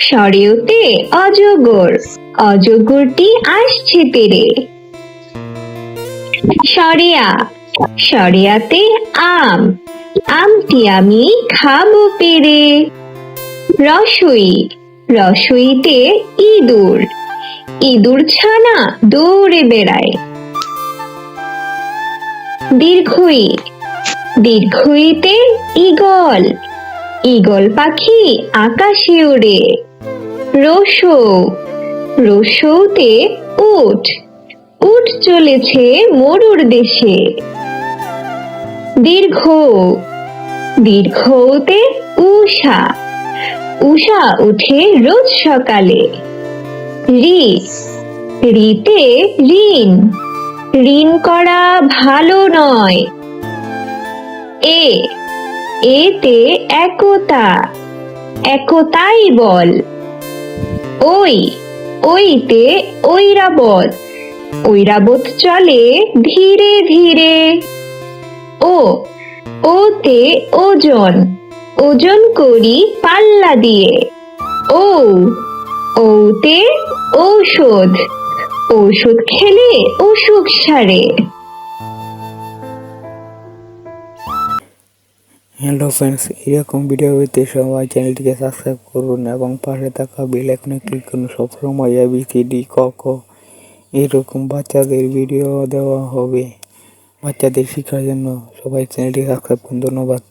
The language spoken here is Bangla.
সরেওতে অজগর। অজগরটি আসছে তেরে সরেয়া সরেয়াতে আম। আমটি আমি খাব পেরে। রসই। রসইতে ইঁদুর। ইঁদুর ছানা দৌড়ে বেড়ায়। দীর্ঘই। দীর্ঘইতে ঈগল। ঈগল পাখি আকাশে ওড়ে রসৌ। রসৌতে উট। উট চলেছে মরুর দেশে। দীর্ঘ। দীর্ঘতে উষা উষা উঠে রোজ সকালে। রি রিতে ঋণ। ঋণ করা ভালো নয়। এ। এতে একতা। একতাই বল। ওই, ওইতে ঐরাবত ঐরাবত চলে ধীরে ধীরে। ও, ওতে ওজন ওজন করি পাল্লা দিয়ে। ও, ওতে ঔষধ ঔষধ খেলে অসুখ সারে। হ্যালো ফ্রেন্ডস এরকম ভিডিও পেতে সবাই চ্যানেলটিকে সাবস্ক্রাইব করুন এবং পাশে থাকা বেল আইকনে ক্লিক করুন। সবসময় এবিসিডি ক ক, এরকম বাচ্চাদের ভিডিও দেওয়া হবে। বাচ্চাদের শেখার জন্য সবাই চ্যানেলটি সাবস্ক্রাইব করুন। ধন্যবাদ।